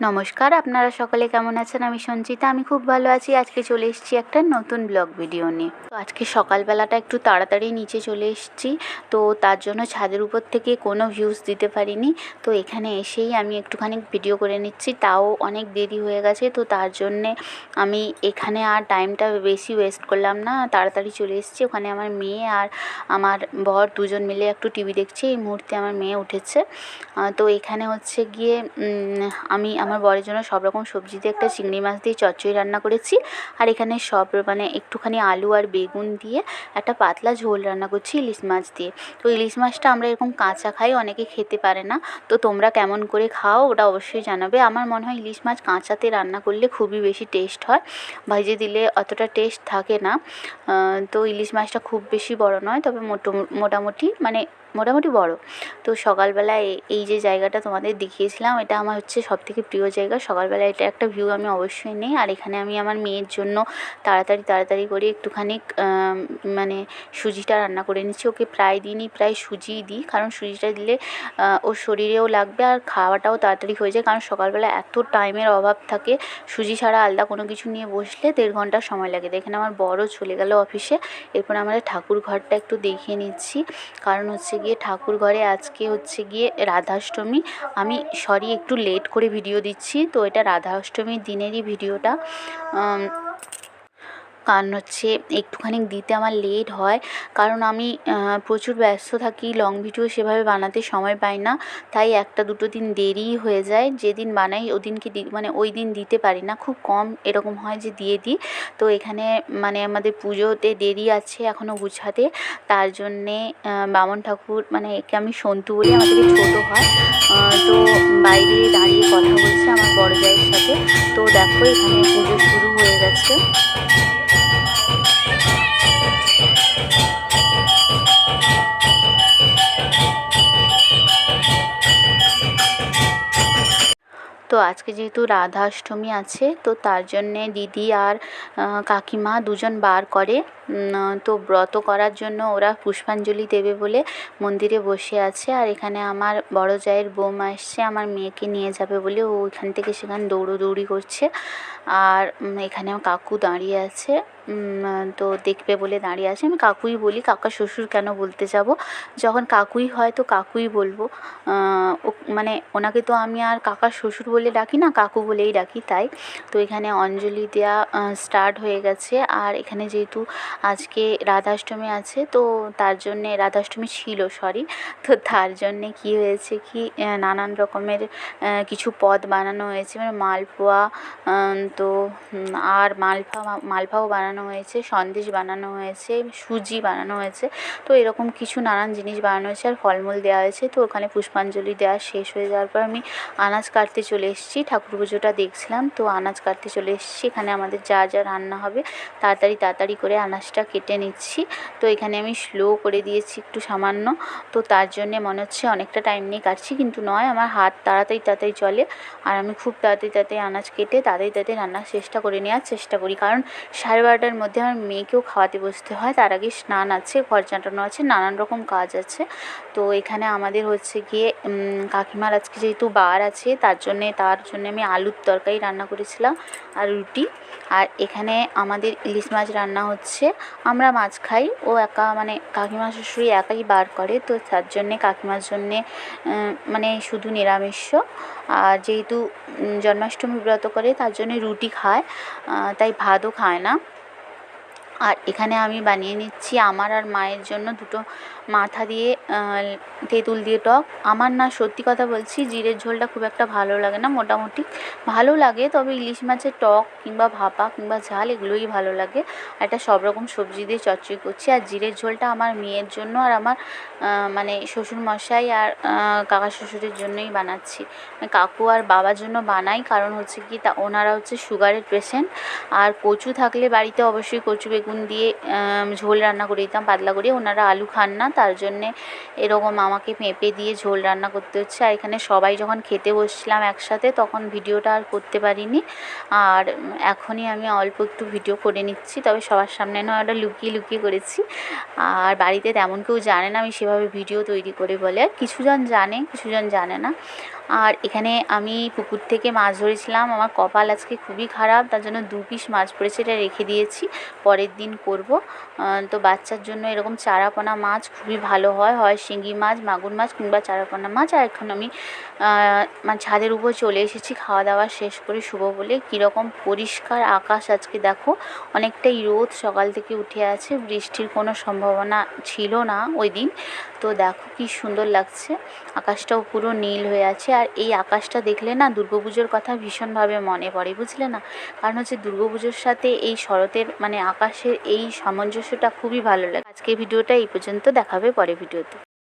নমস্কার, আপনারা সকলে কেমন আছেন? আমি সঞ্চিতা, আমি খুব ভালো আছি। আজকে চলে এসেছি একটা নতুন ব্লগ ভিডিও নিয়ে। তো আজকে সকালবেলাটা একটু তাড়াতাড়ি নিচে চলে এসেছি। তো তার জন্য ছাদের উপর থেকে কোনো ভিউজ দিতে পারিনি। তো এখানে এসেই আমি একটুখানি ভিডিও করে নিচ্ছি। তাও অনেক দেরি হয়ে গেছে। তো তার জন্যে আমি এখানে আর টাইমটা বেশি ওয়েস্ট করলাম না। তাড়াতাড়ি চলে এসেছি। ওখানে আমার মেয়ে আর আমার বর দুজন মিলে একটু টিভি দেখছি। এই মুহূর্তে আমার মেয়ে উঠেছে। তো এখানে হচ্ছে গিয়ে আমি আমার বরের জন্য সব রকম সবজি দিয়ে একটা চিংড়ি মাছ দিয়ে চচ্চড়ি রান্না করেছি। আর এখানে সব মানে একটুখানি আলু আর বেগুন দিয়ে একটা পাতলা ঝোল রান্না করছি ইলিশ মাছ দিয়ে। তো ইলিশ মাছটা আমরা এরকম কাঁচা খাই, অনেকে খেতে পারে না। তো তোমরা কেমন করে খাও ওটা অবশ্যই জানাবে। আমার মনে হয় ইলিশ মাছ কাঁচাতে রান্না করলে খুবই বেশি টেস্ট হয়। ভাজে দিলে অতটা টেস্ট থাকে না। তো ইলিশ মাছটা খুব বেশি বড় নয়, তবে মোটো, মোটামুটি মানে মোটামুটি বড়। তো সকালবেলায় এই যে জায়গাটা তোমাদের দেখিয়েছিলাম, এটা আমার হচ্ছে সবথেকে প্রিয় জায়গা। সকালবেলা এটা একটা ভিউ আমি অবশ্যই নিই। আর এখানে আমি আমার মেয়ের জন্য তাড়াতাড়ি তাড়াতাড়ি করে একটুখানি মানে সুজিটা রান্না করে নিচ্ছি। ওকে প্রায় দিনই প্রায় সুজিই দিই। কারণ সুজিটা দিলে ওর শরীরেও লাগবে আর খাওয়াটাও তাড়াতাড়ি হয়ে যায়। কারণ সকালবেলা এত টাইমের অভাব থাকে। সুজি ছাড়া আলাদা কোনো কিছু নিয়ে বসলে দেড় ঘণ্টা সময় লাগে। দেখেন আমার বড় চলে গেল অফিসে এরপর আমাদের ঠাকুর ঘরটা একটু দেখিয়ে নিচ্ছি। কারণ হচ্ছে গিয়ে ঠাকুর ঘরে আজকে হচ্ছে গিয়ে রাধাষ্টমী। আমি সরি একটু লেট করে ভিডিও দিচ্ছি। তো এটা রাধা অষ্টমীর দিনেরই ভিডিওটা। কারণ হচ্ছে একটুখানি দিতে আমার লেট হয়। কারণ আমি প্রচুর ব্যস্ত থাকি লং ভিডিও সেভাবে বানাতে সময় পাই না। তাই একটা দুটো দিন দেরিই হয়ে যায়। যেদিন বানাই ওদিনকে মানে ওই দিন দিতে পারি না। খুব কম এরকম হয় যে দিয়ে দিই। তো এখানে মানে আমাদের পুজোতে দেরি আছে এখনও গুছাতে। তার জন্যে বামন ঠাকুর মানে একে আমি সন্তু বলি থেকে ছোটো হয় তো বাইরে দাঁড়িয়ে কথা বলছে আমার বড় জায়ের সাথে। তো দেখো এখানে পুজো শুরু হয়ে গেছে। তো আজকে যেহেতু রাধাষ্টমী আছে, তো তার জন্যে দিদি আর কাকিমা দুজন বার করে তো ব্রত করার জন্য ওরা পুষ্পাঞ্জলি দেবে বলে মন্দিরে বসে আছে। আর এখানে আমার বড় জায়ের বৌমা এসছে, আমার মেয়েকে নিয়ে যাবে বলে ও ওইখান থেকে সেখানে দৌড়োদৌড়ি করছে। আর এখানে কাকু দাঁড়িয়ে আছে। তো দেখবে বলে দাঁড়িয়ে আছে। আমি কাকুই বলি, কাকা, শ্বশুর কেন বলতে যাব? যখন কাকুই হয় তো কাকুই বলব। মানে ওনাকে তো আমি আর কাকা শ্বশুর বলে ডাকি না, কাকু বলেই ডাকি তাই। তো এখানে অঞ্জলি দেওয়া স্টার্ট হয়ে গেছে। আর এখানে যেহেতু আজকে রাধাষ্টমী আছে, তো তার জন্যে রাধাষ্টমী ছিল সরি তো তার জন্যে কী হয়েছে কি নানান রকমের কিছু পদ বানানো হয়েছে। মানে মালপোয়া তো আর মালপা মালপাও বানানো হয়েছে, সন্দেশ বানানো হয়েছে, সুজি বানানো হয়েছে। তো এরকম কিছু নানান জিনিস বানানো হয়েছে আর ফলমূল দেওয়া হয়েছে। তো ওখানে পুষ্পাঞ্জলি দেওয়া শেষ হয়ে যাওয়ার পর আমি আনাজ কাটতে চলে এসেছি। ঠাকুর পুজোটা দেখছিলাম, তো আনাজ কাটতে চলে এসেছি। এখানে আমাদের যা যা রান্না হবে, তাড়াতাড়ি তাড়াতাড়ি করে আনাজটা কেটে নিচ্ছি। তো এখানে আমি স্লো করে দিয়েছি একটু সামান্য। তো তার জন্যে মনে হচ্ছে অনেকটা টাইম নিয়ে কাটছি, কিন্তু নয়, আমার হাত তাড়াতাড়ি তাড়াতাড়ি চলে। আর আমি খুব তাড়াতাড়ি তাড়াতাড়ি আনাজ কেটে তাড়াতাড়ি তাড়াতাড়ি রান্নার চেষ্টা করে নেওয়ার চেষ্টা করি। কারণ সাড়ে বারোটার মধ্যে আমার মেয়েকেও খাওয়াতে বসতে হয়। তার আগে স্নান আছে, ঘর চাটানো আছে, নানান রকম কাজ আছে। তো এখানে আমাদের হচ্ছে গিয়ে কাকিমার আজকে যেহেতু বার আছে, তার জন্যে তার জন্যে আমি আলুর তরকারি রান্না করেছিলাম আর রুটি। আর এখানে আমাদের ইলিশ মাছ রান্না হচ্ছে। আমরা মাছ খাই, ও একা মানে কাকিমা শ্বশুরি একাই বার করে। তো তার জন্যে, কাকিমার জন্যে মানে শুধু নিরামিষ। আর যেহেতু জন্মাষ্টমী ব্রত করে, তার জন্যে রুটি খায়। তাই ভাতও খায় না। আর এখানে আমি বানিয়ে নিচ্ছি আমার আর মায়ের জন্য দুটো মাথা দিয়ে তেঁতুল দিয়ে টক। আমার না সত্যি কথা বলছি, জিরের ঝোলটা খুব একটা ভালো লাগে না, মোটামুটি ভালো লাগে, তবে ইলিশ মাছের টক কিংবা ভাপা কিংবা ঝাল এগুলোই ভালো লাগে। একটা সব রকম সবজি দিয়ে চচ্চড়ি করছি। আর জিরের ঝোলটা আমার মেয়ের জন্য আর আমার মানে শ্বশুর মশাই আর কাকা শ্বশুরের জন্যই বানাচ্ছি। কাকু আর বাবার জন্য বানাই, কারণ হচ্ছে কি তা ওনারা হচ্ছে সুগারের পেশেন্ট আর কচু থাকলে বাড়িতে অবশ্যই কচু, বেগুন দিয়ে ঝোল রান্না করে দিতাম, পাতলা করে ওনারা আলু খান না, তার জন্যে এরকম আমাকে পেঁপে দিয়ে ঝোল রান্না করতে হচ্ছে। আর এখানে সবাই যখন খেতে বসছিলাম একসাথে, তখন ভিডিওটা আর করতে পারিনি। আর এখনই আমি অল্প একটু ভিডিও করে নিচ্ছি, তবে সবার সামনে নয় ওটা লুকিয়ে লুকিয়ে করেছি। আর বাড়িতে তেমন কেউ জানে না, আমি সেভাবে ভিডিও তৈরি করে বলে। কিছুজন জানে কিছুজন জানে না। আর এখানে আমি পুকুর থেকে মাছ ধরেছিলাম। আমার কপাল আজকে খুবই খারাপ, তার জন্য দু পিস মাছ পড়েছে, এটা রেখে দিয়েছি। পরের দিন করব। তো বাচ্চার জন্য এরকম চারাপোনা মাছ খুবই ভালো হয়। হয় শিঙি মাছ, মাগুর মাছ কিংবা চারাপোনা মাছ। আর এখন আমি মানে ছাদের উপর চলে এসেছি। খাওয়া দাওয়া শেষ করে শুভ বলে। কীরকম পরিষ্কার আকাশ আজকে দেখো, অনেকটাই রোদ। সকাল থেকে উঠে আছে। বৃষ্টির কোনো সম্ভাবনা ছিল না ওই দিন। তো দেখো কি সুন্দর লাগছে। আকাশটাও পুরো নীল হয়ে আছে। আর এই আকাশটা দেখলে না দুর্গাপুজোর কথা ভীষণভাবে মনে পড়ে, বুঝলে না? কারণ হচ্ছে দুর্গাপুজোর সাথে এই শরতের মানে আকাশের এই সামঞ্জস্যটা খুবই ভালো লাগে। আজকে ভিডিওটা এই পর্যন্ত। দেখাবে পরে ভিডিওতে।